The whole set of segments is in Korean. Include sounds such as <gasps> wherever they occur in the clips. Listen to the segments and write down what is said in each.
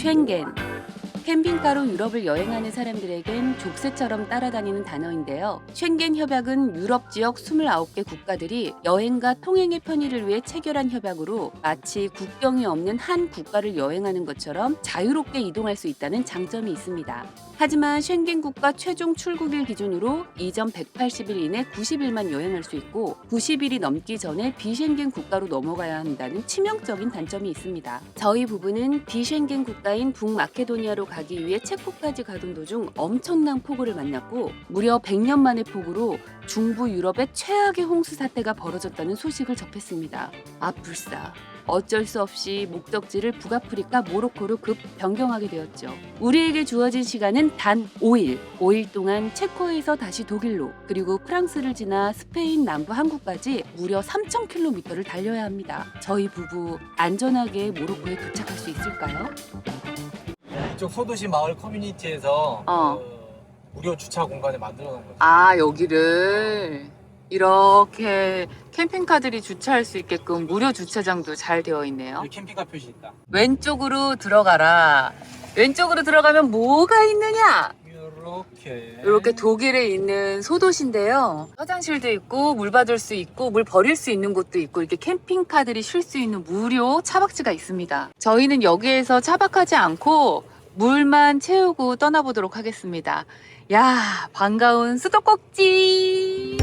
쉔겐. 캠핑카로 유럽을 여행하는 사람들에겐 족쇄처럼 따라다니는 단어인데요. 쉔겐 협약은 유럽 지역 29개 국가들이 여행과 통행의 편의를 위해 체결한 협약으로 마치 국경이 없는 한 국가를 여행하는 것처럼 자유롭게 이동할 수 있다는 장점이 있습니다. 하지만 쉔겐 국가 최종 출국일 기준으로 이전 180일 이내 90일만 여행할 수 있고 90일이 넘기 전에 비쉔겐 국가로 넘어가야 한다는 치명적인 단점이 있습니다. 저희 부부는 비쉔겐 국가인 북마케도니아로 가기 위해 체코까지 가던 도중 엄청난 폭우를 만났고 무려 100년 만의 폭우로 중부 유럽의 최악의 홍수 사태가 벌어졌다는 소식을 접했습니다. 아 불사. 어쩔 수 없이 목적지를 북아프리카 모로코로 급 변경하게 되었죠. 우리에게 주어진 시간은 단 5일. 5일 동안 체코에서 다시 독일로 그리고 프랑스를 지나 스페인 남부 항구까지 무려 3,000km를 달려야 합니다. 저희 부부 안전하게 모로코에 도착할 수 있을까요? 이쪽 소도시 마을 커뮤니티에서 어. 그 무료 주차 공간을 만들어 놓은 거죠. 아 여기를 이렇게 캠핑카들이 주차할 수 있게끔 무료 주차장도 잘 되어 있네요. 여기 캠핑카 표시 있다. 왼쪽으로 들어가라. 왼쪽으로 들어가면 뭐가 있느냐? 이렇게. 이렇게 독일에 있는 소도시인데요. 화장실도 있고 물 받을 수 있고 물 버릴 수 있는 곳도 있고 이렇게 캠핑카들이 쉴 수 있는 무료 차박지가 있습니다. 저희는 여기에서 차박하지 않고 물만 채우고 떠나보도록 하겠습니다. 야 반가운 수도꼭지.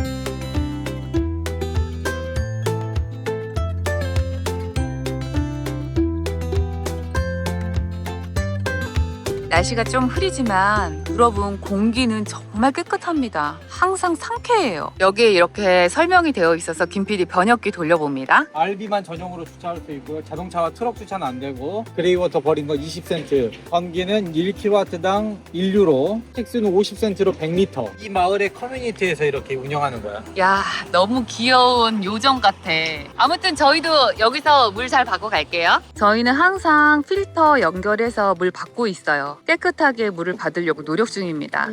날씨가 좀 흐리지만 유럽은 공기는 정말 깨끗합니다. 항상 상쾌해요. 여기에 이렇게 설명이 되어 있어서 김PD 번역기 돌려봅니다. RB만 전용으로 주차할 수 있고요. 자동차와 트럭 주차는 안 되고 그레이워터 버린 거 20센트. 전기는 1kW당 1유로. 택스는 50센트로 100리터. 이 마을의 커뮤니티에서 이렇게 운영하는 거야. 야, 너무 귀여운 요정 같아. 아무튼 저희도 여기서 물 잘 받고 갈게요. 저희는 항상 필터 연결해서 물 받고 있어요. 깨끗하게 물을 받으려고 노력 중입니다.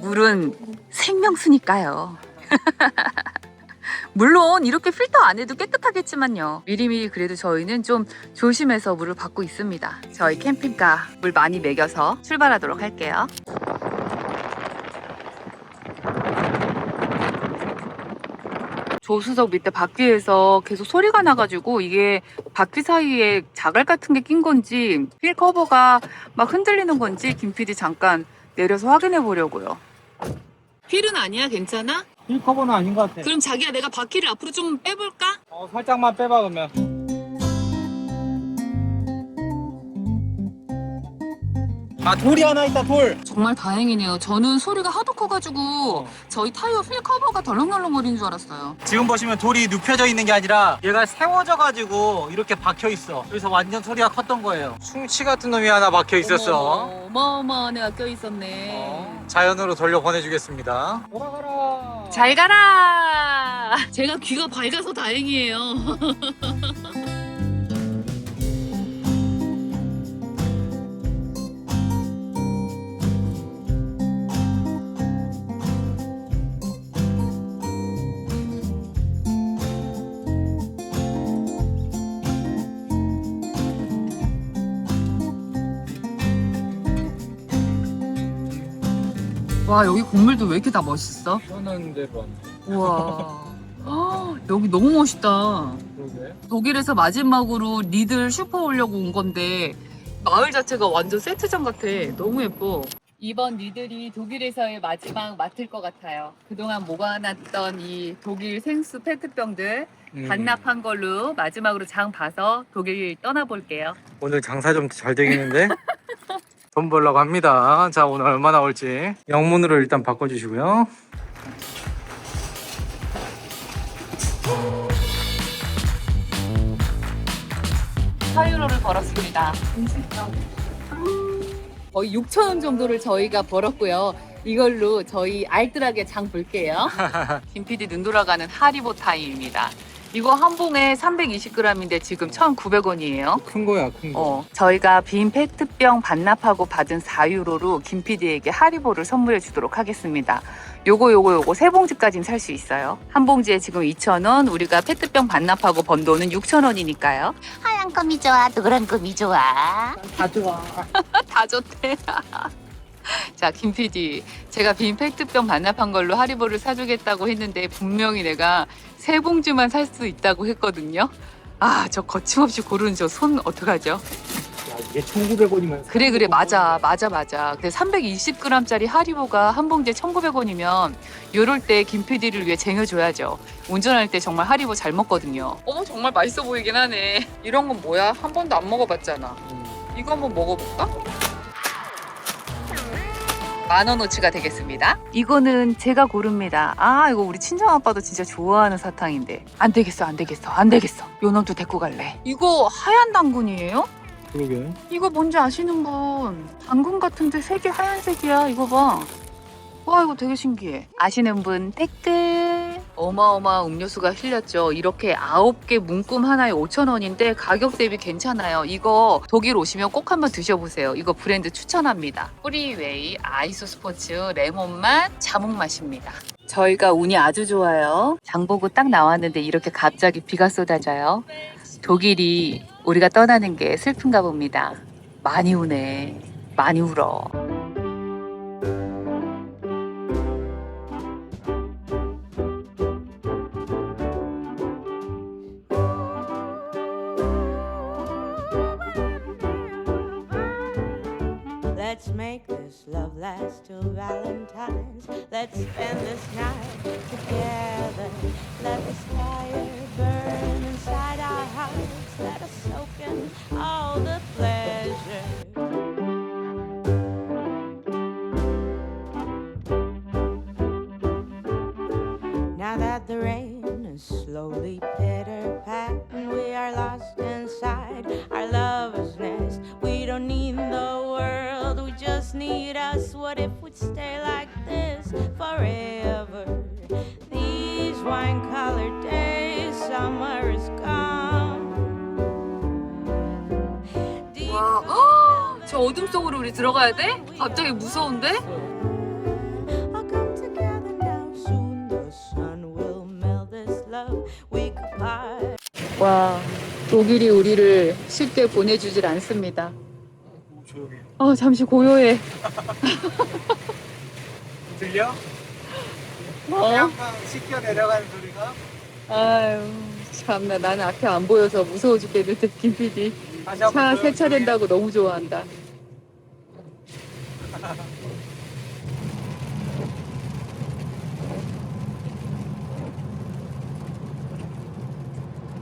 물은 생명수니까요. <laughs> 물론 이렇게 필터 안 해도 깨끗하겠지만요. 미리미리 그래도 저희는 좀 조심해서 물을 받고 있습니다. 저희 캠핑카 물 많이 먹여서 출발하도록 할게요. 조수석 밑에 바퀴에서 계속 소리가 나가지고 이게 바퀴 사이에 자갈 같은 게 낀 건지 휠 커버가 막 흔들리는 건지 김 PD 잠깐 내려서 확인해 보려고요. 휠은 아니야? 괜찮아? 힐 커버는 아닌 것 같아. 그럼 자기야 내가 바퀴를 앞으로 좀 빼볼까? 어, 살짝만 빼봐 그러면. 아 돌이 하나 있다 돌. 정말 다행이네요. 저는 소리가 하도 커가지고 저희 타이어 휠 커버가 덜렁덜렁거리는 줄 알았어요. 지금 보시면 돌이 눕혀져 있는 게 아니라 얘가 세워져 가지고 이렇게 박혀 있어. 그래서 완전 소리가 컸던 거예요. 충치 같은 놈이 하나 박혀 있었어. 어마어마한 애가 껴있었네. 어, 자연으로 돌려 보내주겠습니다. 돌아가라. 잘 가라! 제가 귀가 밝아서 다행이에요. <laughs> 와, 여기 건물도 왜 이렇게 다 멋있어? 시원한데 뭐. 우와. <laughs> 아, 여기 너무 멋있다. 그러게. 독일에서 마지막으로 리들 슈퍼 오려고 온 건데 마을 자체가 완전 세트장 같아. 너무 예뻐. 이번 리들이 독일에서의 마지막 마트일 것 같아요. 그동안 모아놨던 이 독일 생수 페트병들 음. 반납한 걸로 마지막으로 장 봐서 독일 떠나볼게요. 오늘 장사 좀 잘 되겠는데? <laughs> 돈 벌려고 합니다. 자, 오늘 얼마 나올지. 영문으로 일단 바꿔주시고요. 사유로를 벌었습니다. 거의 6천 원 정도를 저희가 벌었고요. 이걸로 저희 알뜰하게 장 볼게요. <laughs> 김PD 눈 돌아가는 하리보 타임입니다. 이거 한 봉에 320g인데 지금 1,900원이에요. 큰 거야, 큰 거. 어, 저희가 빈 페트병 반납하고 받은 4유로로 김PD에게 하리보를 선물해 주도록 하겠습니다. 요거 요거 요거 세 봉지까지는 살 수 있어요. 한 봉지에 지금 2,000원, 우리가 페트병 반납하고 번 돈은 6,000원이니까요. 하얀 금이 좋아, 노란 금이 좋아. 다 좋아. <laughs> 다 좋대. <laughs> <laughs> 자, 김 PD. 제가 빈 페트병 반납한 걸로 하리보를 사주겠다고 했는데 분명히 내가 세 봉지만 살 수 있다고 했거든요. 아, 저 거침없이 고르는 저손 어떡하죠? 야, 이게 1,900원이면. 그래, 그래, 맞아, 맞아, 맞아. 근데 320g짜리 하리보가 한 봉지에 1,900원이면 요럴 때 김 PD를 위해 쟁여줘야죠. 운전할 때 정말 하리보 잘 먹거든요. 어머, 정말 맛있어 보이긴 하네. 이런 건 뭐야? 한 번도 안 먹어봤잖아. 이거 한번 먹어볼까? 만 원어치가 되겠습니다. 이거는 제가 고릅니다. 아, 이거 우리 친정 아빠도 진짜 좋아하는 사탕인데. 안 되겠어, 안 되겠어, 안 되겠어. 요 놈도 데리고 갈래. 이거 하얀 당근이에요? 그러게. 이거 뭔지 아시는 분? 당근 같은데 색이 하얀색이야. 이거 봐. 와, 이거 되게 신기해. 아시는 분 댓글. 어마어마한 음료수가 실렸죠. 이렇게 9개 문구 하나에 5,000원인데 가격 대비 괜찮아요. 이거 독일 오시면 꼭 한번 드셔보세요. 이거 브랜드 추천합니다. 프리웨이 아이소 스포츠 레몬맛 자몽 맛입니다. 저희가 운이 아주 좋아요. 장보고 딱 나왔는데 이렇게 갑자기 비가 쏟아져요. 독일이 우리가 떠나는 게 슬픈가 봅니다. 많이 우네. 많이 울어. Let's make this love last till Valentine's. Let's spend this night together. Let this 와, 어, 저 어둠 속으로 우리 들어가야 돼? 갑자기 무서운데? 와, 독일이 우리를 쉽게 보내주질 않습니다. 조용해. 어, 잠시 고요해. 들려? 어? 씻겨 내려가는 소리가? 아유, 참나 나는 앞에 안 보여서 무서워 죽겠는데 김 PD 다시 차 세차된다고 너무 좋아한다.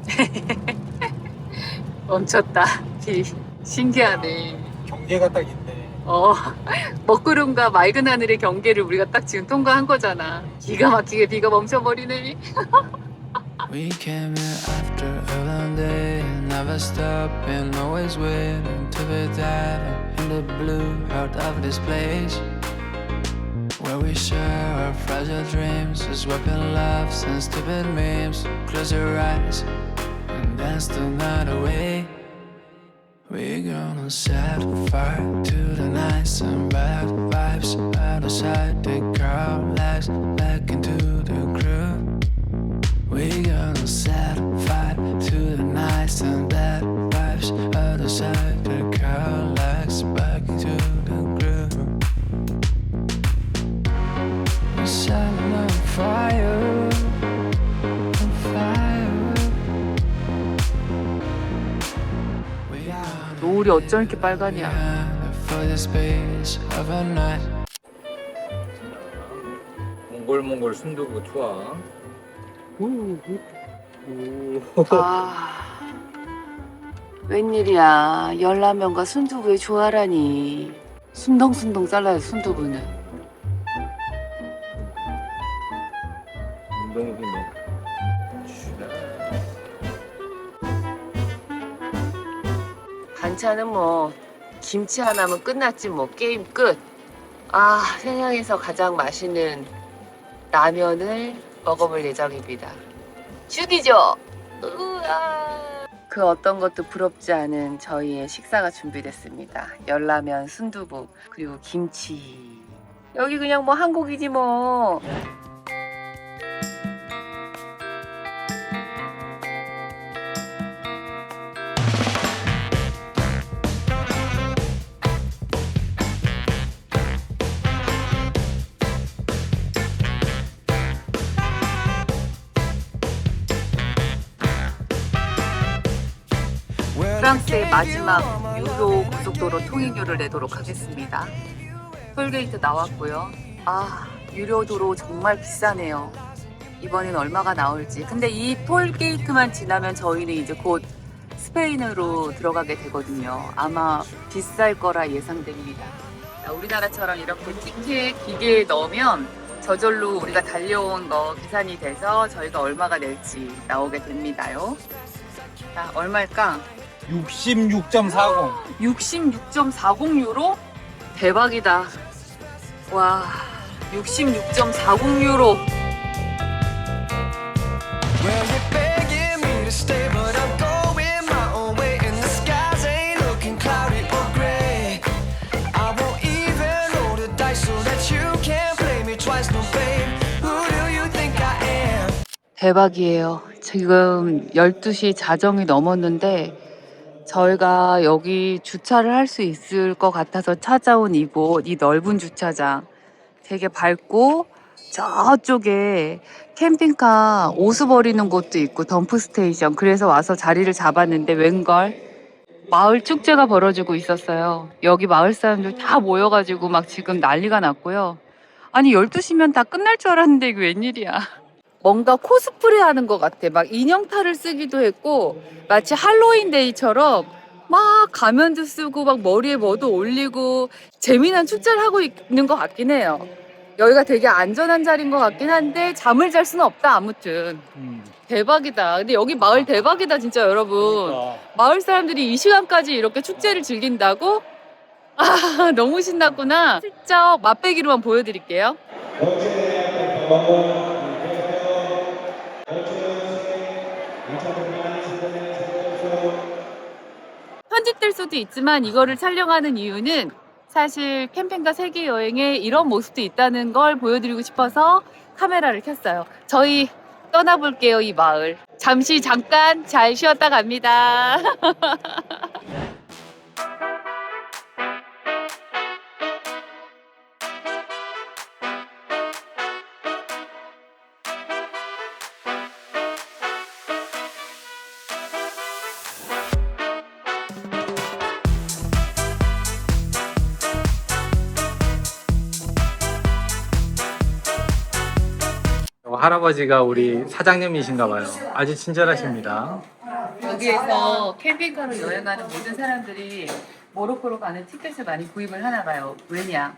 <laughs> 멈췄다. 비 신기하네. 경계가 딱 있네. 어, 먹구름과 맑은 하늘의 경계를 우리가 딱 지금 통과한 거잖아. 기가 막히게 비가 멈춰버리네. <laughs> We came here after a long day, never stopping, always waiting to be diving in the blue heart of this place. Where we share our fragile dreams, swapping laughs and stupid memes. Close your eyes and dance the night away. We're gonna set fire to the nights and bad vibes out of sight. Take back into 노을이 어쩜 이렇게 night. 몽골몽골 순두부 투하. 오. 아, 웬일이야. 열라면과 순두부의 조화라니. 순덩순덩 잘라요, 순두부는. 반찬은 뭐, 김치 하나면 끝났지, 뭐, 게임 끝. 아, 세상에서 가장 맛있는 라면을 먹어볼 예정입니다. 죽이죠? 그 어떤 것도 부럽지 않은 저희의 식사가 준비됐습니다. 열라면, 순두부, 그리고 김치. 여기 그냥 뭐 한국이지 뭐. 프랑스의 마지막 유로 고속도로 통행료를 내도록 하겠습니다. 톨게이트 나왔고요. 아, 유료 도로 정말 비싸네요. 이번엔 얼마가 나올지. 근데 이 톨게이트만 지나면 저희는 이제 곧 스페인으로 들어가게 되거든요. 아마 비쌀 거라 예상됩니다. 자, 우리나라처럼 이렇게 티켓 기계에 넣으면 저절로 우리가 달려온 거 계산이 돼서 저희가 얼마가 낼지 나오게 됩니다요. 자, 얼마일까? 66.40. 66.40 유로? 대박이다. 와, 66.40 유로. Well, you're begging me to stay, but I'm going my own way, and the skies ain't looking cloudy or gray. I won't even roll the dice so that you can't play me twice, no babe. Who do you think I am? 대박이에요. 지금 12시 자정이 넘었는데 저희가 여기 주차를 할 수 있을 것 같아서 찾아온 이곳, 이 넓은 주차장. 되게 밝고 저쪽에 캠핑카 오수 버리는 곳도 있고 덤프 스테이션. 그래서 와서 자리를 잡았는데 웬걸 마을 축제가 벌어지고 있었어요. 여기 마을 사람들 다 모여가지고 막 지금 난리가 났고요. 아니 12시면 다 끝날 줄 알았는데 이게 웬일이야. 뭔가 코스프레 하는 것 같아. 막 인형탈을 쓰기도 했고, 마치 할로윈데이처럼 막 가면도 쓰고, 막 머리에 뭐도 올리고, 재미난 축제를 하고 있는 것 같긴 해요. 여기가 되게 안전한 자리인 것 같긴 한데, 잠을 잘 수는 없다, 아무튼. 음. 대박이다. 근데 여기 마을 대박이다, 진짜 여러분. 그러니까. 마을 사람들이 이 시간까지 이렇게 축제를 즐긴다고? 아, <laughs> 너무 신났구나. 슬쩍 맛배기로만 보여드릴게요. 편집될 수도 있지만 이거를 촬영하는 이유는 사실 캠핑카 세계 여행에 이런 모습도 있다는 걸 보여드리고 싶어서 카메라를 켰어요. 저희 떠나볼게요, 이 마을. 잠시 잠깐 잘 쉬었다 갑니다. <laughs> 어, 할아버지가 우리 사장님이신가 봐요. 아주 친절하십니다. 여기에서 캠핑카로 여행하는 모든 사람들이 모로코로 가는 티켓을 많이 구입을 하나 봐요. 왜냐?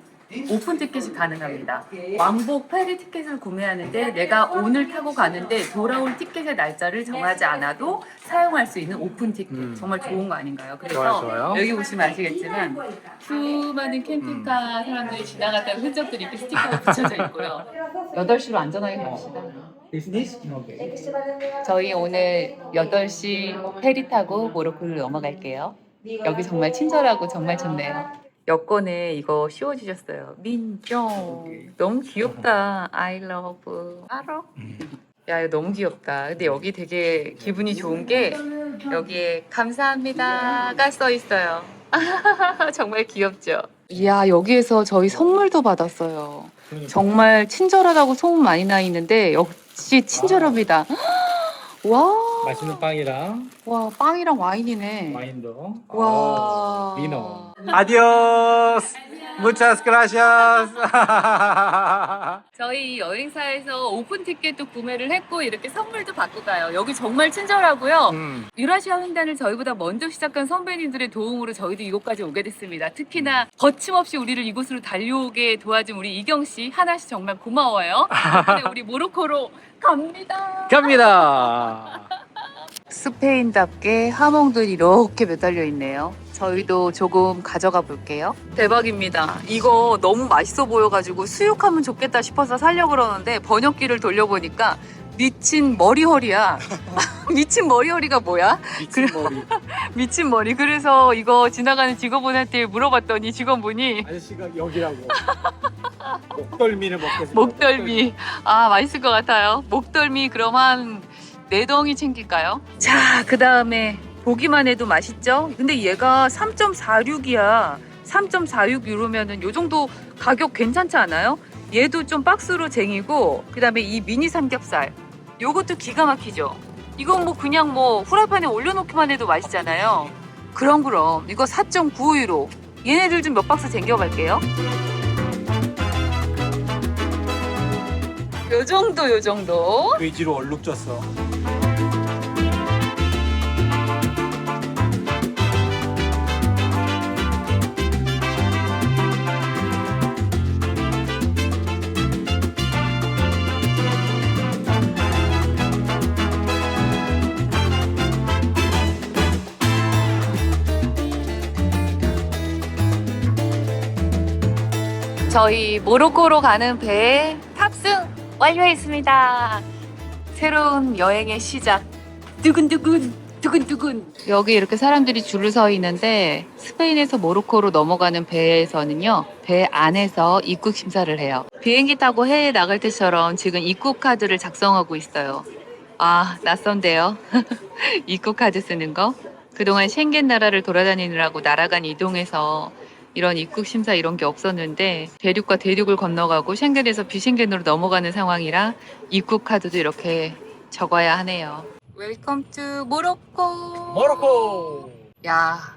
오픈 티켓이 가능합니다. 왕복 페리 티켓을 구매하는데 내가 오늘 타고 가는데 돌아올 티켓의 날짜를 정하지 않아도 사용할 수 있는 오픈 티켓. 음. 정말 좋은 거 아닌가요? 그래서 좋아요, 좋아요. 여기 보시면 아시겠지만 수많은 캠핑카 사람들이 지나갔다는 흔적들이 이렇게 스티커가 붙여져 있고요. 8시로 안전하게 갑시다. 비즈니스? 저희 오늘 8시 페리 타고 모로코를 넘어갈게요. 여기 정말 친절하고 정말 좋네요. 여권에 이거 씌워주셨어요. 민정. 너무 귀엽다. I love. 알아? 야, 이거 너무 귀엽다. 근데 여기 되게 기분이 좋은 게 여기에 감사합니다가 써 있어요. <laughs> 정말 귀엽죠? 이야, 여기에서 저희 선물도 받았어요. 정말 친절하다고 소문 많이 나 있는데 역시 친절합니다. 와, 맛있는 빵이랑 와 빵이랑 와인이네. 와인도. 와, 어, 비노. 아디오스. Muchas gracias. <laughs> 저희 여행사에서 오픈 티켓도 구매를 했고 이렇게 선물도 받고 가요. 여기 정말 친절하고요. 음. 유라시아 횡단을 저희보다 먼저 시작한 선배님들의 도움으로 저희도 이곳까지 오게 됐습니다. 특히나 거침없이 우리를 이곳으로 달려오게 도와준 우리 이경 씨, 하나 씨 정말 고마워요. 덕분에 우리 모로코로 갑니다. 갑니다. <laughs> 스페인답게 하몽들이 이렇게 매달려 있네요. 저희도 조금 가져가 볼게요. 대박입니다. 이거 너무 맛있어 보여가지고 수육하면 좋겠다 싶어서 살려고 그러는데 번역기를 돌려보니까 미친 머리허리야. <laughs> 미친 머리허리가 뭐야? 미친 머리. <laughs> 미친 머리. 그래서 이거 지나가는 직원분한테 물어봤더니 직원분이 아저씨가 여기라고. <laughs> 목덜미를 먹겠습니다. 목덜미. 아, 맛있을 것 같아요. 목덜미 그럼 한 네 덩이 챙길까요? 자, 그 다음에 보기만 해도 맛있죠? 근데 얘가 3.46이야. 3.46 유로면은 요 정도 가격 괜찮지 않아요? 얘도 좀 박스로 쟁이고, 그 다음에 이 미니 삼겹살. 요것도 기가 막히죠? 이건 뭐 그냥 뭐 후라이팬에 올려놓기만 해도 맛있잖아요. 그럼 그럼 이거 4.95유로. 얘네들 좀 몇 박스 쟁겨갈게요. 요 정도 요 정도. 돼지로 얼룩 졌어. 저희 모로코로 가는 배에 탑승 완료했습니다. 새로운 여행의 시작. 두근두근, 두근두근. 여기 이렇게 사람들이 줄을 서 있는데 스페인에서 모로코로 넘어가는 배에서는요, 배 안에서 입국 심사를 해요. 비행기 타고 해외 나갈 때처럼 지금 입국 카드를 작성하고 있어요. 아, 낯선데요. <laughs> 입국 카드 쓰는 거. 그동안 쉥겐 나라를 돌아다니느라고 나라 간 이동해서 이런 입국 심사 이런 게 없었는데 대륙과 대륙을 건너가고 쉥겐에서 비쉥겐으로 넘어가는 상황이라 입국 카드도 이렇게 적어야 하네요. 웰컴 투 모로코. 모로코. 야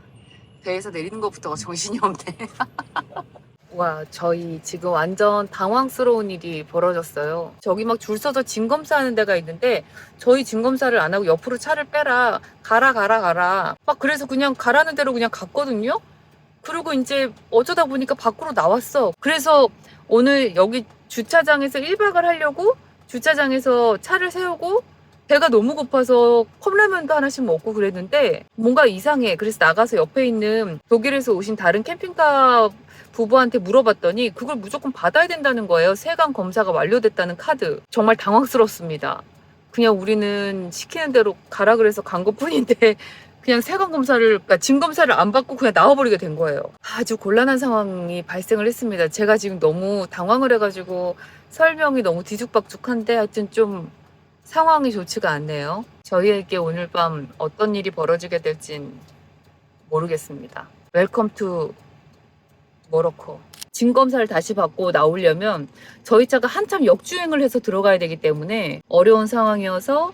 배에서 내리는 것부터가 정신이 없네. <laughs> 와 저희 지금 완전 당황스러운 일이 벌어졌어요. 저기 막 줄 서서 짐 검사하는 데가 있는데 저희 짐 검사를 안 하고 옆으로 차를 빼라 가라 가라 가라 막 그래서 그냥 가라는 대로 그냥 갔거든요. 그리고 이제 어쩌다 보니까 밖으로 나왔어. 그래서 오늘 여기 주차장에서 1박을 하려고 주차장에서 차를 세우고 배가 너무 고파서 컵라면도 하나씩 먹고 그랬는데 뭔가 이상해. 그래서 나가서 옆에 있는 독일에서 오신 다른 캠핑카 부부한테 물어봤더니 그걸 무조건 받아야 된다는 거예요. 세관 검사가 완료됐다는 카드. 정말 당황스럽습니다. 그냥 우리는 시키는 대로 가라 그래서 간 것 뿐인데 그냥 세관 검사를 그러니까 짐 검사를 안 받고 그냥 나와버리게 된 거예요. 아주 곤란한 상황이 발생을 했습니다. 제가 지금 너무 당황을 해가지고 설명이 너무 뒤죽박죽한데 하여튼 좀 상황이 좋지가 않네요. 저희에게 오늘 밤 어떤 일이 벌어지게 될진 모르겠습니다. 웰컴 투 모로코. 짐 검사를 다시 받고 나오려면 저희 차가 한참 역주행을 해서 들어가야 되기 때문에 어려운 상황이어서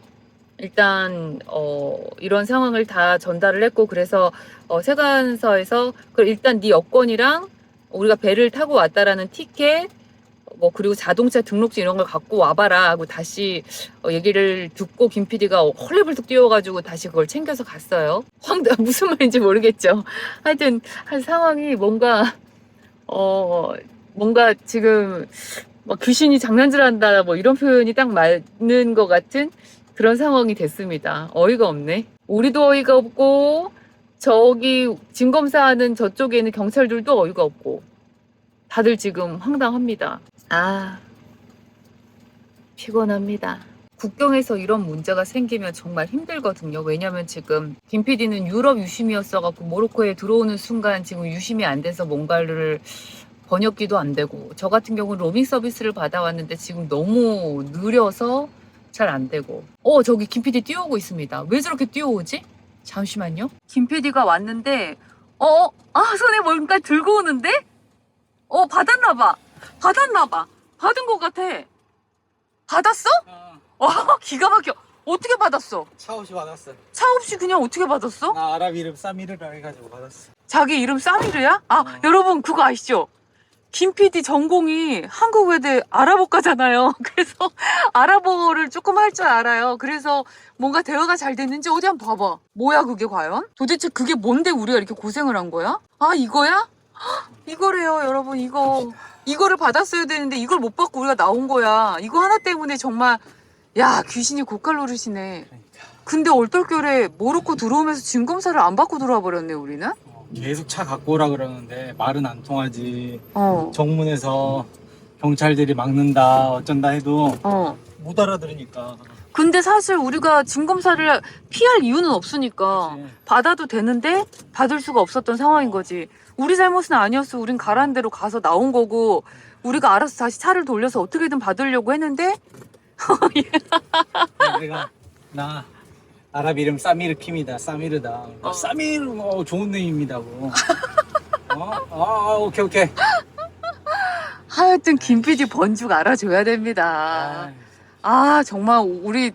일단 어, 이런 상황을 다 전달을 했고 그래서 어, 세관서에서 그 일단 네 여권이랑 우리가 배를 타고 왔다라는 티켓 뭐 그리고 자동차 등록증 이런 걸 갖고 와봐라 하고 다시 어, 얘기를 듣고 김 PD가 헐레벌떡 뛰어가지고 다시 그걸 챙겨서 갔어요. 황당 무슨 말인지 모르겠죠. 하여튼 한 상황이 뭔가 어 뭔가 지금 뭐 귀신이 장난질한다 뭐 이런 표현이 딱 맞는 것 같은 그런 상황이 됐습니다. 어이가 없네. 우리도 어이가 없고 저기 짐 검사하는 저쪽에 있는 경찰들도 어이가 없고 다들 지금 황당합니다. 아 피곤합니다. 국경에서 이런 문제가 생기면 정말 힘들거든요. 왜냐면 지금 김 PD는 유럽 유심이었어갖고 모로코에 들어오는 순간 지금 유심이 안 돼서 뭔가를 번역기도 안 되고 저 같은 경우는 로밍 서비스를 받아왔는데 지금 너무 느려서 잘 안 되고 어 저기 김 PD 뛰어오고 있습니다. 왜 저렇게 뛰어오지? 잠시만요. 김 PD가 왔는데 어? 아 손에 뭔가 들고 오는데? 어 받았나 봐. 받았나 봐. 받은 것 같아. 받았어? 어 <laughs> 기가 막혀. 어떻게 받았어? 차 없이 받았어. 차 없이 그냥 어떻게 받았어? 나 아랍 이름 사미르라 해가지고 받았어. 자기 이름 사미르야? 아, 어. 여러분 그거 아시죠? 김 PD 전공이 한국 외대 아랍어과잖아요. <laughs> 그래서 아랍어를 조금 할 줄 알아요. 그래서 뭔가 대화가 잘 됐는지 어디 한번 봐봐. 뭐야 그게 과연? 도대체 그게 뭔데 우리가 이렇게 고생을 한 거야? 아 이거야? 헉, <gasps> 이거래요 여러분 이거. 이거를 받았어야 되는데 이걸 못 받고 우리가 나온 거야. 이거 하나 때문에 정말 야 귀신이 고칼 노릇이네. 그러니까. 근데 얼떨결에 모로코 들어오면서 짐 검사를 안 받고 들어와 버렸네 우리는. 어, 계속 차 갖고 오라 그러는데 말은 안 통하지. 어. 정문에서 경찰들이 막는다 어쩐다 해도 어. 못 알아들으니까 근데 사실 우리가 진검사를 피할 이유는 없으니까 그치. 받아도 되는데 받을 수가 없었던 상황인 거지. 우리 잘못은 아니었어. 우린 가라는 대로 가서 나온 거고 우리가 알아서 다시 차를 돌려서 어떻게든 받으려고 했는데 내가 나 아랍 이름 사미르 킴이다. 사미르다. 어. 사미르 <laughs> 어, 좋은 네임이다고. 어? 아, 오케이 오케이. 하여튼 김 PD 번죽 알아줘야 됩니다. 아 정말 우리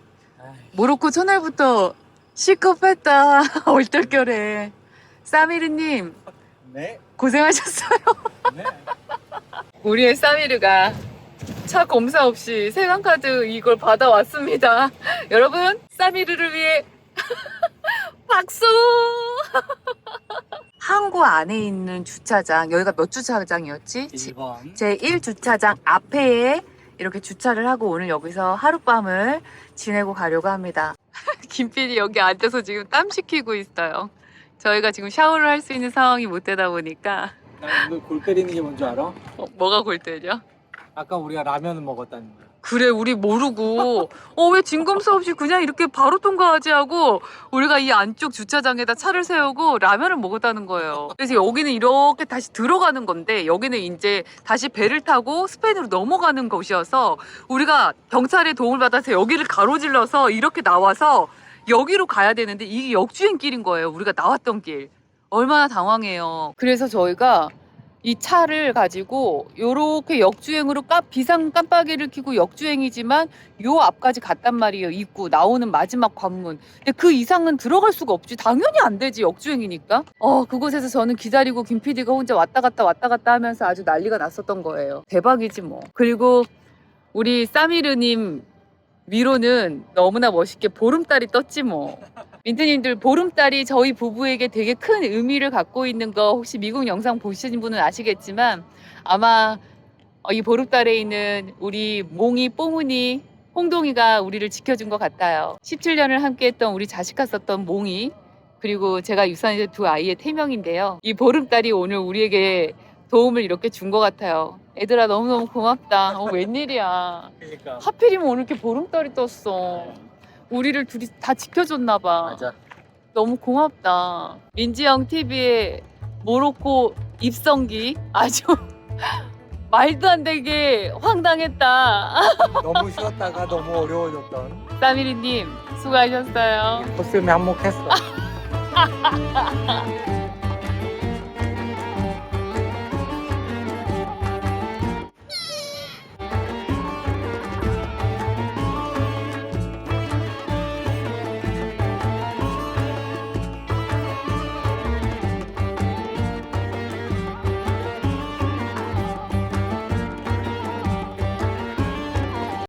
모로코 첫날부터 시급했다 <laughs> 얼떨결에 사미르님 네. 고생하셨어요. 네. <laughs> 우리의 사미르가 차 검사 없이 세관카드 이걸 받아왔습니다. <laughs> 여러분 사미르를 위해 <laughs> 박수! <laughs> 항구 안에 있는 주차장 여기가 몇 주차장이었지? 1번. 제 1 주차장 앞에 이렇게 주차를 하고 오늘 여기서 하룻밤을 지내고 가려고 합니다. 김PD 여기 앉아서 지금 땀 식히고 있어요. 저희가 지금 샤워를 할 수 있는 상황이 못 되다 보니까 나 오늘 골 때리는 게 뭔지 알아? 어, 뭐가 골 때려? 아까 우리가 라면을 먹었다는 거. 그래 우리 모르고. 어왜 진검사 없이 그냥 이렇게 바로 통과하지 하고 우리가 이 안쪽 주차장에다 차를 세우고 라면을 먹었다는 거예요. 그래서 여기는 이렇게 다시 들어가는 건데 여기는 이제 다시 배를 타고 스페인으로 넘어가는 곳이어서 우리가 경찰의 도움을 받아서 여기를 가로질러서 이렇게 나와서 여기로 가야 되는데 이게 역주행 길인 거예요. 우리가 나왔던 길. 얼마나 당황해요. 그래서 저희가 이 차를 가지고 요렇게 역주행으로 깜, 비상 깜빡이를 켜고 역주행이지만 요 앞까지 갔단 말이에요. 입구 나오는 마지막 관문. 근데 그 이상은 들어갈 수가 없지. 당연히 안 되지. 역주행이니까. 어 그곳에서 저는 기다리고 김 PD가 혼자 왔다 갔다 왔다 갔다 하면서 아주 난리가 났었던 거예요. 대박이지 뭐. 그리고 우리 사미르님 위로는 너무나 멋있게 보름달이 떴지 뭐. 민트님들 보름달이 저희 부부에게 되게 큰 의미를 갖고 있는 거 혹시 미국 영상 보신 분은 아시겠지만 아마 어, 이 보름달에 있는 우리 몽이 뽀문이 홍동이가 우리를 지켜준 것 같아요. 17년을 함께했던 우리 자식 같았던 몽이 그리고 제가 유산의 두 아이의 태명인데요. 이 보름달이 오늘 우리에게 도움을 이렇게 준 것 같아요. 애들아 너무너무 고맙다. 어, 웬일이야. 그러니까. 하필이면 오늘 이렇게 보름달이 떴어. 우리를 둘이 다 지켜줬나 봐. 맞아. 너무 고맙다. 민지영 TV의 모로코 입성기 아주 <laughs> 말도 안 되게 황당했다. <laughs> 너무 쉬웠다가 너무 어려워졌던. 사미리님 수고하셨어요. 코스염이 한몫했어. <laughs>